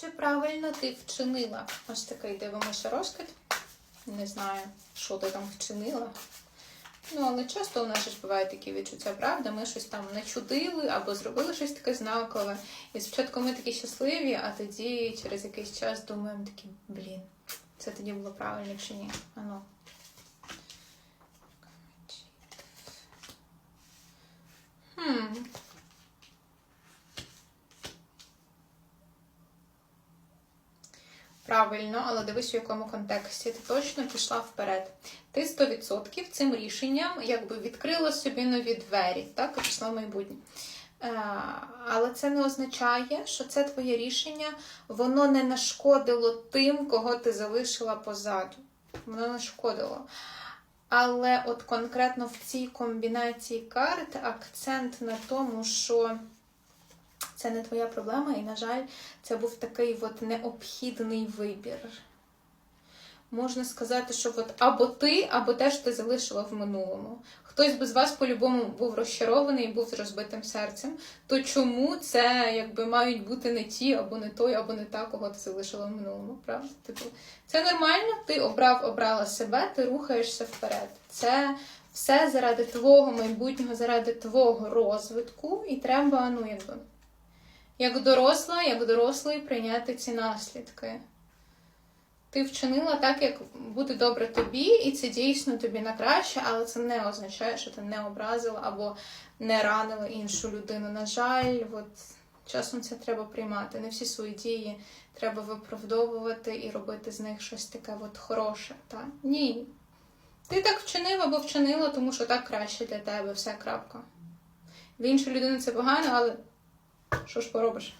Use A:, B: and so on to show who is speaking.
A: Чи правильно ти вчинила? Ось такий дивимося розкид. Не знаю, що ти там вчинила. Ну, але часто у нас ж бувають такі відчуття, правда? Ми щось там начудили або зробили щось таке знакове. І спочатку ми такі щасливі, а тоді через якийсь час думаємо такі, блін, це тоді було правильно чи ні? Ану. Правильно, але дивись, в якому контексті. Ти точно пішла вперед. Ти 100% цим рішенням якби відкрила собі нові двері, так, і пішла в майбутнє. Е, Але це не означає, що це твоє рішення, воно не нашкодило тим, кого ти залишила позаду. Воно нашкодило. Але от конкретно в цій комбінації карт акцент на тому, що це не твоя проблема, і, на жаль, це був такий от необхідний вибір. Можна сказати, що от або ти, або те, що ти залишила в минулому. Хтось би з вас по-любому був розчарований і був з розбитим серцем. То чому це якби мають бути не ті, або не той, або не та, кого ти залишила в минулому? Правда? Типу, це нормально, ти обрав, обрала себе, ти рухаєшся вперед. Це все заради твого майбутнього, заради твого розвитку, і треба, ну, якби як доросла, як дорослий прийняти ці наслідки. Ти вчинила так, як буде добре тобі, і це дійсно тобі на краще, але це не означає, що ти не образила або не ранила іншу людину. На жаль, от часом це треба приймати. Не всі свої дії треба виправдовувати і робити з них щось таке от хороше. Та? Ні. Ти так вчинив або вчинила, тому що так краще для тебе, все крапка. В іншої людини це погано, але що ж поробиш?